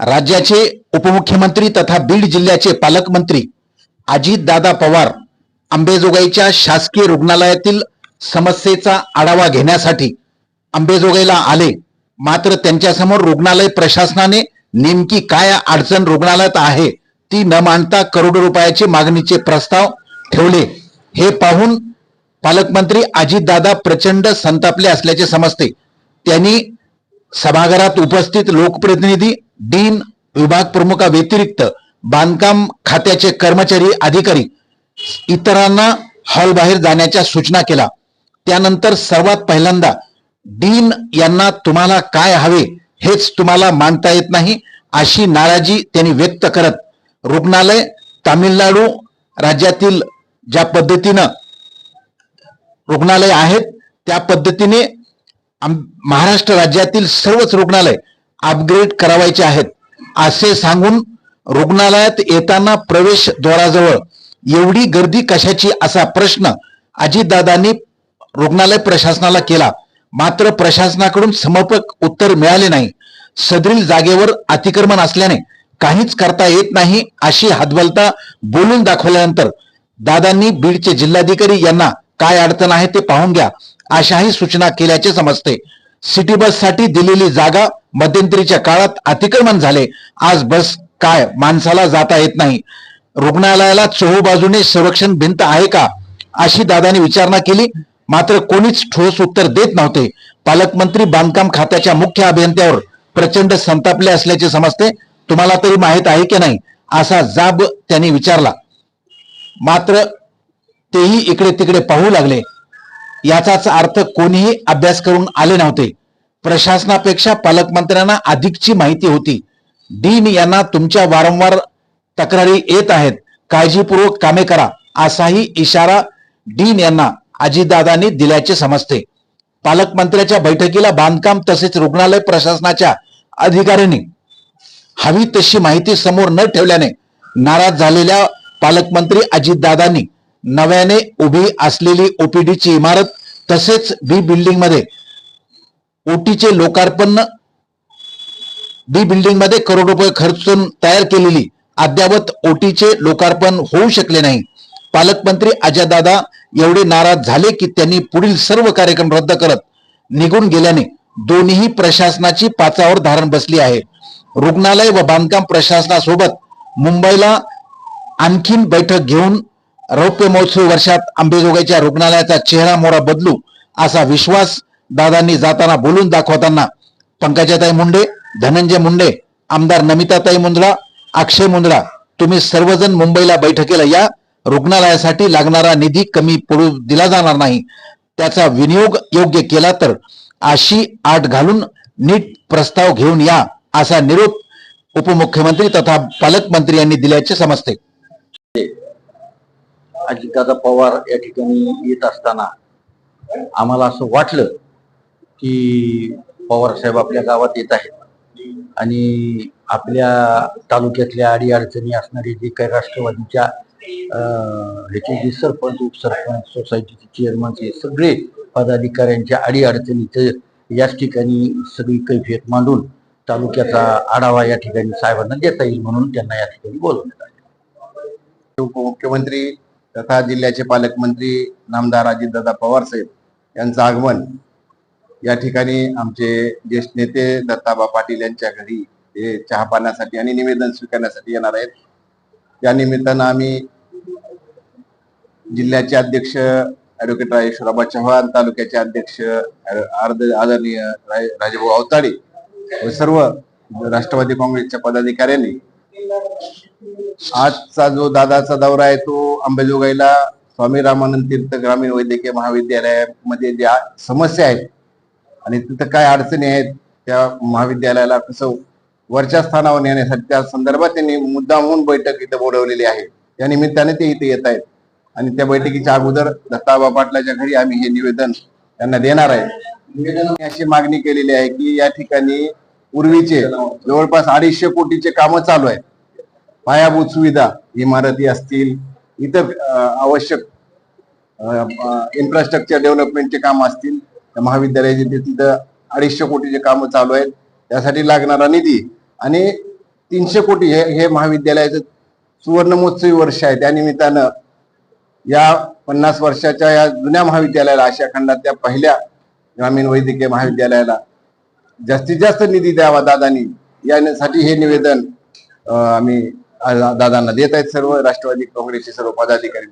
राज्याचे उपमुख्यमंत्री तथा बीड जिल्ह्याचे पालकमंत्री अजितदादा पवार अंबेजोगाईच्या शासकीय रुग्णालयातील समस्येचा आढावा घेण्यासाठी अंबेजोगाईला आले. मात्र त्यांच्यासमोर रुग्णालय प्रशासनाने नेमकी काय अडचण रुग्णालयात आहे ती न मांडता करोडो रुपयाचे मागणीचे प्रस्ताव ठेवले. हे पाहून पालकमंत्री अजितदादा प्रचंड संतापले असल्याचे समजते. त्यांनी सभागृहात उपस्थित लोकप्रतिनिधी डीन विभाग प्रमुखाव्यतिरिक्त बांधकाम खात्याचे कर्मचारी अधिकारी इतरांना हॉल बाहेर जाण्याच्या सूचना केला त्यानंतर सर्वात पहिल्यांदा डीन यांना तुम्हाला काय हवे हेच तुम्हाला मांडता येत नाही अशी नाराजी त्यांनी व्यक्त करत रुग्णालय तामिळनाडू राज्यातील ज्या पद्धतीनं रुग्णालय आहेत त्या पद्धतीने महाराष्ट्र राज्यातील सर्वच रुग्णालय अपग्रेड करावायचे आहेत. असे सांगून रुग्णालयात येताना प्रवेशद्वाराजवळ एवढी गर्दी कशाची असा प्रश्न अजितदादांनी रुग्णालय प्रशासनाला केला. मात्र प्रशासनाकडून समर्पक उत्तर मिळाले नाही. सदरील जागेवर अतिक्रमण असल्याने काहीच करता येत नाही अशी हातबलता बोलून दाखवल्यानंतर दादांनी बीडचे जिल्हाधिकारी यांना काय अडचण आहे ते पाहून घ्या अशाही सूचना केल्याचे समजते. सिटी बससाठी दिलेली जागा मध्यंतरीच्या काळात अतिक्रमण झाले. आज बस काय? माणसाला जाता येत नाही. रुग्णालयाला चोहोबाजूने संरक्षण भिंत आहे का? अशी दादाने विचारणा केली. मात्र कोणीच ठोस उत्तर देत नव्हते. पालकमंत्री बांधकाम खात्याच्या मुख्य अभियंत्यावर प्रचंड संतापले असल्याचे समजते. तुम्हाला तरी माहीत आहे की नाही? असा जाब त्यांनी विचारला. मात्र तेही इकडे तिकडे पाहू लागले. याचाच अर्थ कोणीही अभ्यास करून आले नव्हते. प्रशासनापेक्षा पालकमंत्र्यांना अधिकची माहिती होती. डीन यांना तुमच्या वारंवार तक्रारी येत आहेत. काळजीपूर्वक कामे करा असाही इशारा डीन यांना अजितदादांनी दिल्याचे समजते. पालकमंत्र्याच्या बैठकीला बांधकाम तसेच रुग्णालय प्रशासनाच्या अधिकाऱ्यांनी हवी तशी माहिती समोर न ठेवल्याने नाराज झालेल्या पालकमंत्री अजितदादांनी नव्याने उभी असलेली ओपीडीची इमारत तसेच बी बिल्डिंग ओटीचे लोकार्पण बी बिल्डिंगमध्ये करोड रुपये खर्चून तयार केलेली अद्यावत ओटीचे लोकार्पण होऊ शकले नाही. पालकमंत्री अजयदादा एवढे नाराज झाले की त्यांनी पुढील सर्व कार्यक्रम रद्द करत निघून गेल्याने दोन्ही प्रशासनाची पाचावर धारण बसली आहे. रुग्णालय व बांधकाम प्रशासनासोबत मुंबईला आणखीन बैठक घेऊन रौप्य महोत्सव वर्षात अंबेजोगाईच्या रुग्णालयाचा चेहरा मोहरा बदलू असा विश्वास दादांनी जाताना बोलून दाखवताना पंकजाताई मुंडे धनंजय मुंडे आमदार नमिताताई मुंद्रा अक्षय मुंद्रा तुम्ही सर्वजण मुंबईला बैठकीला या. रुग्णालयासाठी लागणारा निधी कमी पडू दिला जाणार नाही. त्याचा विनियोग योग्य केला तर अशी आट घालून नीट प्रस्ताव घेऊन या असा निरोप उपमुख्यमंत्री तथा पालकमंत्री यांनी दिल्याचे समजते. अजितदादा पवार या ठिकाणी येत असताना आम्हाला असं वाटलं की पवार साहेब आपल्या गावात येत आहेत. आणि आपल्या तालुक्यातल्या अडीअडचणी असणारी असणारे जे काही राष्ट्रवादीच्या अं, ह्याचे जे सरपंच उपसरपंच सोसायटीचे चेअरमनचे सगळे पदाधिकाऱ्यांच्या अडीअडचणीचे याच ठिकाणी सगळी कैफियत मांडून तालुक्याचा आढावा या ठिकाणी साहेबांना देता येईल म्हणून त्यांना या ठिकाणी बोलवण्यात आले. उपमुख्यमंत्री तथा जिल्ह्याचे पालकमंत्री नामदार अजितदादा पवार साहेब यांचं आगमन या ठिकाणी आमचे ज्येष्ठ नेते दत्ताबा पाटील यांच्या घरी हे चहा पाण्यासाठी आणि निवेदन स्वीकारण्यासाठी येणार आहेत. त्या निमित्तानं आम्ही जिल्ह्याचे अध्यक्ष ऍडव्होकेट राजेश्वराबा चव्हाण तालुक्याचे अध्यक्ष आर्द आदरणीय राय- राजेभाऊ अवताडे व सर्व राष्ट्रवादी काँग्रेसच्या पदाधिकाऱ्यांनी आजचा जो दादाचा दौरा आहे तो अंबेजोगाईला स्वामी रामानंद तीर्थ ग्रामीण वैद्यकीय महाविद्यालयामध्ये ज्या समस्या आहेत आणि तिथं काय अडचणी आहेत त्या महाविद्यालयाला कसं वरच्या स्थानावर नेण्यासाठी त्या संदर्भात त्यांनी मुद्दामहून बैठक इथं बोलवलेली आहे. त्या निमित्ताने ते इथे येत आहेत. आणि त्या बैठकीच्या अगोदर दत्ताबा पाटलाच्या घरी आम्ही हे निवेदन त्यांना देणार आहे. निवेदनाने अशी मागणी केलेली आहे की या ठिकाणी पूर्वीचे जवळपास अडीचशे कोटीचे कामं चालू आहेत. पायाभूत सुविधा इमारती असतील इतर आवश्यक इन्फ्रास्ट्रक्चर डेव्हलपमेंटचे काम असतील महाविद्यालयाचे ते तिथं अडीचशे कोटीचे कामं चालू आहेत त्यासाठी लागणारा निधी. आणि तीनशे कोटी हे हे महाविद्यालयाचं सुवर्णमहोत्सवी वर्ष आहे. त्या निमित्तानं या पन्नास वर्षाच्या या जुन्या महाविद्यालयाला आशिया खंडातल्या पहिल्या ग्रामीण वैद्यकीय महाविद्यालयाला जास्तीत जास्त निधी द्यावा दादानी. यासाठी हे निवेदन आम्ही दादांना देत आहेत सर्व राष्ट्रवादी काँग्रेसचे सर्व पदाधिकारी.